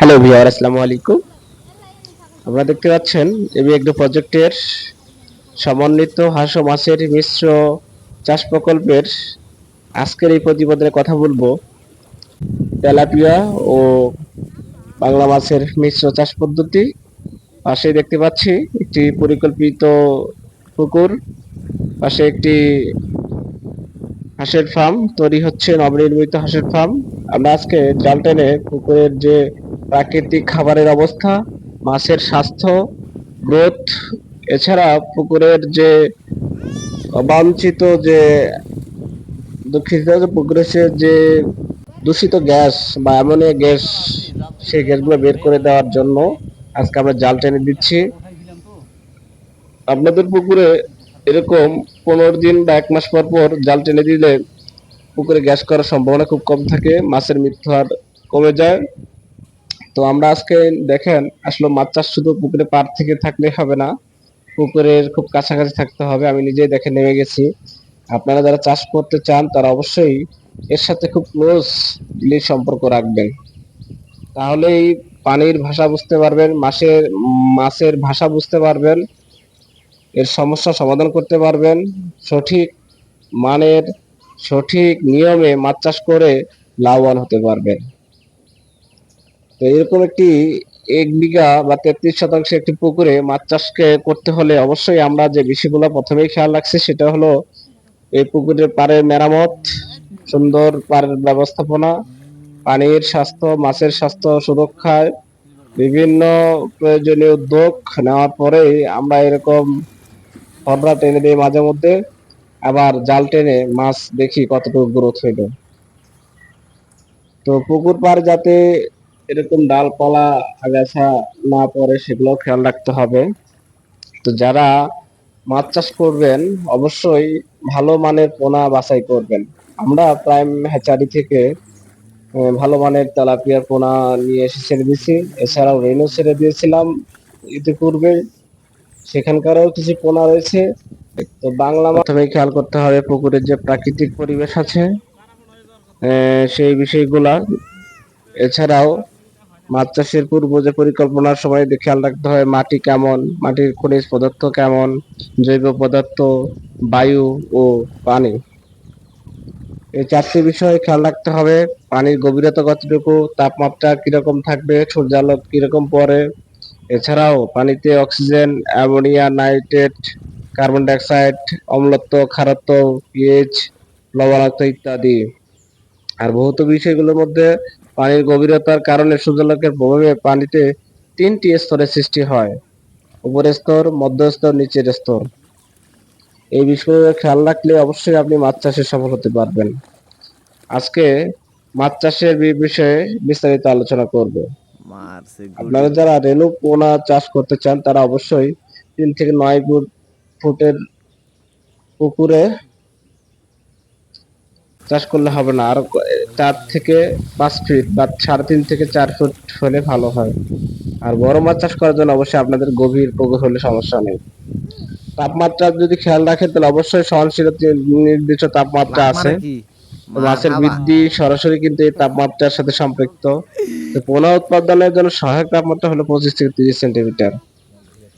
Hello viewer আসসালামু আলাইকুম। আপনারা দেখতে পাচ্ছেন এবি এগ্রো প্রজেক্টের সমন্বিত হাঁস ও মাছের মিশ্র চাষ প্রকল্পের আজকের এই প্রতিবেদনে কথা বলব। তেলাপিয়া ও বাংলা মাছের মিশ্র চাষ পদ্ধতি। পাশে দেখতে পাচ্ছি একটি পরিকল্পিত পুকুর, পাশে একটি হাঁসের ফার্ম তৈরি হচ্ছে, নবনির্মিত হাঁসের ফার্ম আমরা আজকে জাল টেনে পুকুরের যে প্রাকৃতিক খাবারের অবস্থা, মাছের স্বাস্থ্য, গ্রোথ, এছাড়া পুকুরের যে অবাঞ্ছিত যে দুঃখিত পুকুরের যে দূষিত গ্যাস বা অ্যামোনিয়া গ্যাস, সেই গ্যাসগুলো বের করে দেওয়ার জন্য আজকে আমরা জাল টেনে দিচ্ছি। আপনাদের পুকুরে এরকম পনেরো দিন বা এক মাস পর পর জাল টেনে দিলে পুকুরে গ্যাস করার সম্ভাবনা খুব কম থাকে, মাছের মৃত্যু হার কমে যায়। তো আমরা আজকে দেখেন, আসলে মাছ চাষ শুধু পুকুরে পার থেকে থাকলে হবে না, পুকুরের খুব কাছাকাছি থাকতে হবে। আমি নিজেই দেখে নেমে গেছি। আপনারা যারা চাষ করতে চান, তারা অবশ্যই এর সাথে খুব ক্লোজলি সম্পর্ক রাখবেন। তাহলেই পানির ভাষা বুঝতে পারবেন, মাছের মাছের ভাষা বুঝতে পারবেন, এর সমস্যা সমাধান করতে পারবেন, সঠিক মানের সঠিক নিয়মে মাছ চাষ করে লাভবান হতে পারবেন। তো এরকম একটি এক বিঘা বা তেত্রিশ শতাংশ একটি পুকুরে মাছ চাষকে করতে হলে অবশ্যই আমরা যে বিষয়গুলো প্রথমেই খেয়াল রাখছি, সেটা হলো এই পুকুরের পাড়ের মেরামত, সুন্দর পাড়ের ব্যবস্থাপনা, পানির স্বাস্থ্য, মাছের স্বাস্থ্য সুরক্ষায় বিভিন্ন প্রয়োজনীয় উদ্যোগ নেওয়ার পরেই আমরা এরকম হররা টেনে দিই মাঝে মধ্যে, আবার জাল টেনে মাছ দেখি কতটুকু গ্রোথ হইল। তো পুকুর পাড় যাতে এরকম ডালপালা, আগাছা না পড়ে সেগুলো খেয়াল রাখতে হবে। তো যারা মাছ চাষ করবেন, অবশ্যই ভালো মানের পোনা বাছাই করবেন। আমরা প্রাইম হ্যাচারি থেকে ভালো মানের তেলাপিয়ার পোনা নিয়ে এসে ছেড়ে দিয়েছি। এছাড়াও রেনও ছেড়ে দিয়েছিলাম ইতিপূর্বে। সেখানকারও কিছু পোনা রয়েছে। তো বাংলা প্রথমে খেয়াল করতে হবে, পুকুরের যে প্রাকৃতিক পরিবেশ আছে সেই বিষয়গুলা। এছাড়াও মাছ চাষের পূর্ব যে পরিকল্পনার সময় খেয়াল রাখতে হয়, মাটি কেমন, মাটির খনিজ পদার্থ কেমন, জৈব পদার্থ, বায়ু ও পানি। এই চারটি বিষয়ে খেয়াল রাখতে হবে, পানির গভীরতা কতটুকু, তাপমাত্রা কীরকম থাকবে, সূর্যালোক কীরকম পড়ে এছাড়াও পানিতে oxygen, ammonia, nitrate, carbon dioxide, অম্লত্ব খারত্ব পিএইচ লবণাক্ত ইত্যাদি। আর ভৌত বিষয়গুলোর মধ্যে পানির গভীরতার কারণে সূর্যালোকের প্রভাবে পানিতে তিনটি স্তরের সৃষ্টি হয়। উপরের স্তর মধ্য স্তর নিচের স্তর। এই বিষয়ে খেয়াল রাখলে অবশ্যই আপনি মাছ চাষে সফল হতে পারবেন। আজকে মাছ চাষের বিষয়ে বিস্তারিত আলোচনা করব। আপনারা যারা রেনু পোনা চাষ করতে চান তারা অবশ্যই তিন থেকে নয় ফুট ফুটের পুকুরে চাষ করলে হবে না। আর চার থেকে পাঁচ ফিট বা সাড়ে তিন থেকে চার ফুট হলে ভালো হয়। আর বড় মাছ চাষ করার জন্য অবশ্যই আপনাদের গভীর পুকুর হলে সমস্যা নেই। তাপমাত্রা যদি খেয়াল রাখেন তাহলে অবশ্যই সহনশীল নির্দিষ্ট তাপমাত্রা আছে। মাছের বৃদ্ধি সরাসরি কিন্তু এই তাপমাত্রার সাথে সম্পৃক্ত। তো পোনা উৎপাদনের জন্য সহায়ক তাপমাত্রা হলো পঁচিশ থেকে তিরিশ সেন্টিমিটার।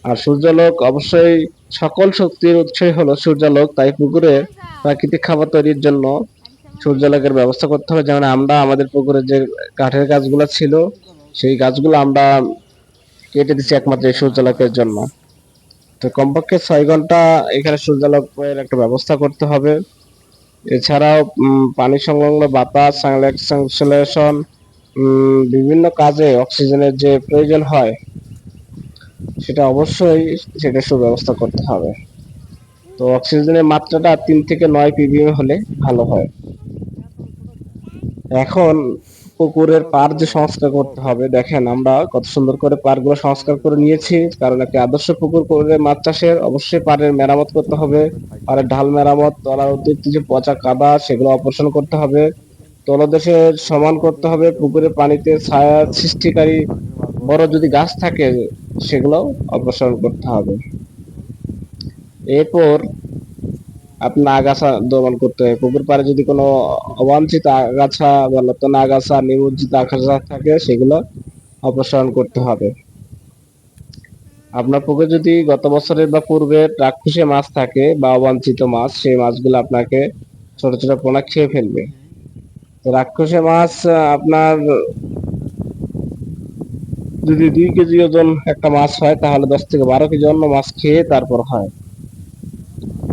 আর সূর্যালোক অবশ্যই সকল শক্তির উৎসই হলো সূর্যালোক। তাই পুকুরে প্রাকৃতিক খাবার তৈরির জন্য সূর্যালোকের ব্যবস্থা করতে হবে। যেমন আমরা আমাদের পুকুরে যে কাঠের গাছগুলো ছিল, সেই গাছগুলো আমরা কেটে দিচ্ছি একমাত্র এই সূর্যালোকের জন্য। তো কমপক্ষে ছয় ঘণ্টা এখানে সূর্যালোকের একটা ব্যবস্থা করতে হবে। এছাড়াও পানি সংলগ্ন বাতাস সংশ্লেষণ বিভিন্ন কাজে অক্সিজেনের যে প্রয়োজন হয়, সেটা অবশ্যই সেটা সুব্যবস্থা করতে হবে। তো অক্সিজেনের মাত্রাটা তিন থেকে নয় পিপিএম হলে ভালো হয়। এখন পুকুরের পার যে সংস্কার করতে হবে, দেখেন আমরা কত সুন্দর করে পারগুলো সংস্কার করে নিয়েছি, কারণ একটা আদর্শ পুকুর করে মাছ চাষের অবশ্যই পাড়ের মেরামত করতে হবে, পাড়ের ঢাল মেরামত, তলার অতিরিক্ত যে পচা কাদা, সেগুলো অপসারণ করতে হবে, তলদেশে সমান করতে হবে পুকুরের পানিতে ছায়া সৃষ্টিকারী বড় যদি গাছ থাকে, সেগুলো অপসারণ করতে হবে। এরপর আপনার আগাছা দমন করতে হবে পুকুর পাড়ে যদি কোনো অবাঞ্ছিত আগাছা বা নতুন আগাছা, নিমজ্জিত আগাছা থাকে, সেগুলো অপসারণ করতে হবে। আপনার পুকুরে যদি গত বছরের বা পূর্বের রাক্ষসে মাছ থাকে বা অবাঞ্ছিত মাছ, সেই মাছগুলো আপনাকে ছোট ছোট পোনা খেয়ে ফেলবে। রাক্ষসে মাছ আপনার যদি দুই কেজি ওজন একটা মাছ হয়, তাহলে দশ থেকে বারো কেজি অন্য মাছ খেয়ে তারপর হয়।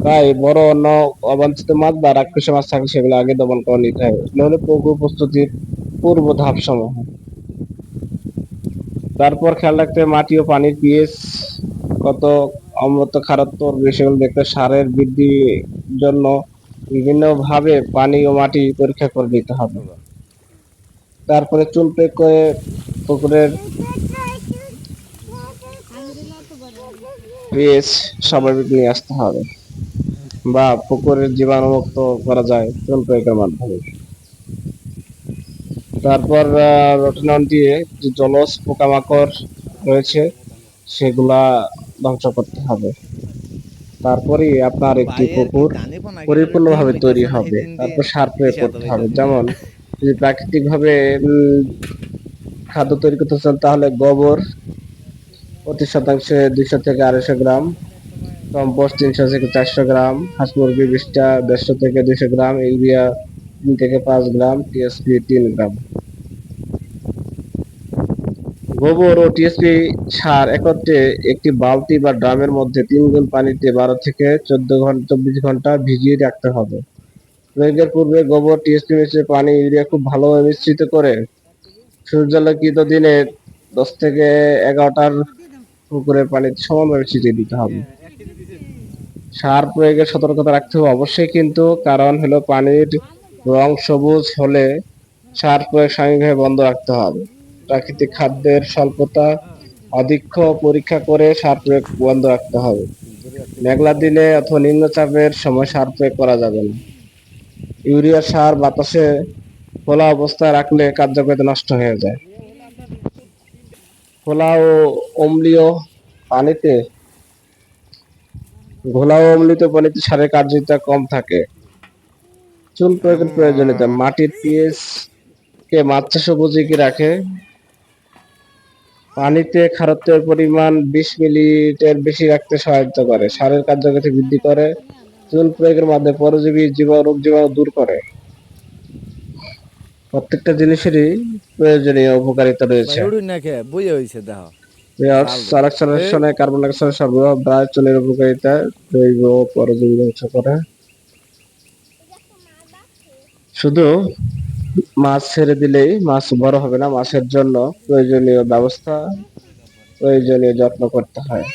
তাই বড় অন্য অবাঞ্ছিত মাছ বা রাক্ষসে মাছ থাকলে সেগুলো আগে দমন করে নিতে হবে। নাহলে পুকুর প্রস্তুতির পূর্ব ধাপ সমূহ তারপর খেয়াল রাখতে মাটি ও পানির পিএস কত, অম্লত্ব খারত্ব বিষয়গুলো দেখতে সারের বৃদ্ধির জন্য বিভিন্ন ভাবে পানি ও মাটি পরীক্ষা করে নিতে হবে। তারপরে চুন প্রয়োগ করে পুকুরের পিএইচ স্বাভাবিক নিয়ে আসতে হবে। বা পুকুরের জীবাণুমুক্ত করা যায় চুন প্রয়োগের মাধ্যমে। তারপর রটনন দিয়ে যে জলজ পোকামাকড় রয়েছে সেগুলা ধ্বংস করতে হবে। তারপরেই আপনার একটি পুকুর পরিপূর্ণভাবে তৈরি হবে। তারপর সার প্রয়োগ করতে হবে। যেমন যদি প্রাকৃতিক ভাবে খাদ্য তৈরি করতে চান তাহলে গোবর প্রতি শতাংশে দুইশো থেকে আড়াইশো গ্রাম কম্পোস্ট তিনশো থেকে চারশো গ্রাম হাঁস মুরগি বিশটা, দেড়শো থেকে দুশো গ্রাম, ইউরিয়া তিন থেকে পাঁচ গ্রাম টিএসপি তিন গ্রাম। গোবর ও টিএসপি সার একত্রে একটি বালতি বা ড্রামের মধ্যে তিন গুণ পানিতে বারো থেকে চোদ্দ ঘণ্টা চব্বিশ ঘণ্টা ভিজিয়ে রাখতে হবে। প্রয়োগের পূর্বে গোবর টিএসপি মিশ্রে পানি, ইউরিয়া খুব ভালোভাবে মিশ্রিত করে সূর্যালোকিত দিনে দশ থেকে এগারোটার পুকুরের পানিতে সমানভাবে ছিটিয়ে দিতে হবে। সার প্রয়োগের সতর্কতা রাখতে হবে অবশ্যই কিন্তু, কারণ হলো পানির রং সবুজ হলে সার প্রয়োগ সাময়িকভাবে বন্ধ রাখতে হবে। প্রাকৃতিক খাদ্যের স্বল্পতা অধিক্ষ পরীক্ষা করে সার প্রয়োগ বন্ধ রাখতে হবে। মেঘলা দিনে অথবা নিম্নচাপের সময় সার প্রয়োগ করা যাবে না। ইউরিয়া, সার, বাতাসে খোলা অবস্থায় রাখলে কার্যকারিতা নষ্ট হয়ে যায়। খোলা ও অম্লীয় পানিতে ঘোলা ও অম্লিত পানিতে সারের কার্যকারিতা কম থাকে। চুন প্রয়োগের প্রয়োজনীয়তা। মাটির পিএইচ কে চাষ উপযোগী রাখে পানিতে খারত্বের পরিমাণ বিশ মিলিলিটার বেশি রাখতে সহায়তা করে। সারের কার্যকারিতা বৃদ্ধি করে। চুন প্রয়োগের মাধ্যমে পরজীবী জীবাণু রোগ জীবাণু দূর করে। প্রত্যেকটা জিনিসেরই প্রয়োজনীয় উপকারিতা রয়েছে। না খেয়ে বইয়ে হয়েছে দেহ কার্বন ডাইঅক্সাইড সরবরাহ চুনের উপকারিতা জৈব পরজীবী ধ্বংস করে। শুধু মাছ ছেড়ে দিলেই মাছ বড় হবে না মাছের জন্য প্রয়োজনীয় ব্যবস্থা প্রয়োজনীয় যত্ন করতে হয়।